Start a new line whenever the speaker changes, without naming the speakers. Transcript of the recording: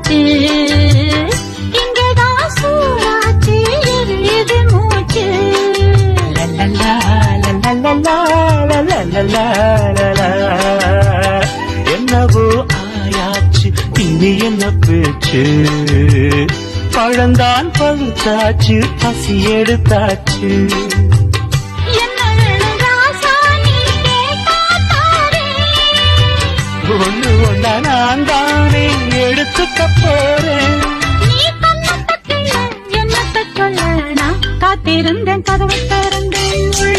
பேச்சு இங்கதான் சூறாச்சு எரியுது மூச்சு.
என்னவோ ஆயாச்சு இனி என்ன பேச்சு பழந்தான் பழுத்தாச்சு பசி எடுத்தாச்சு. ஒண்ணு ஒண்ணா நான் தானே எடுத்துக்க
காத்திருந்தேன் கதவை திறந்தேன்.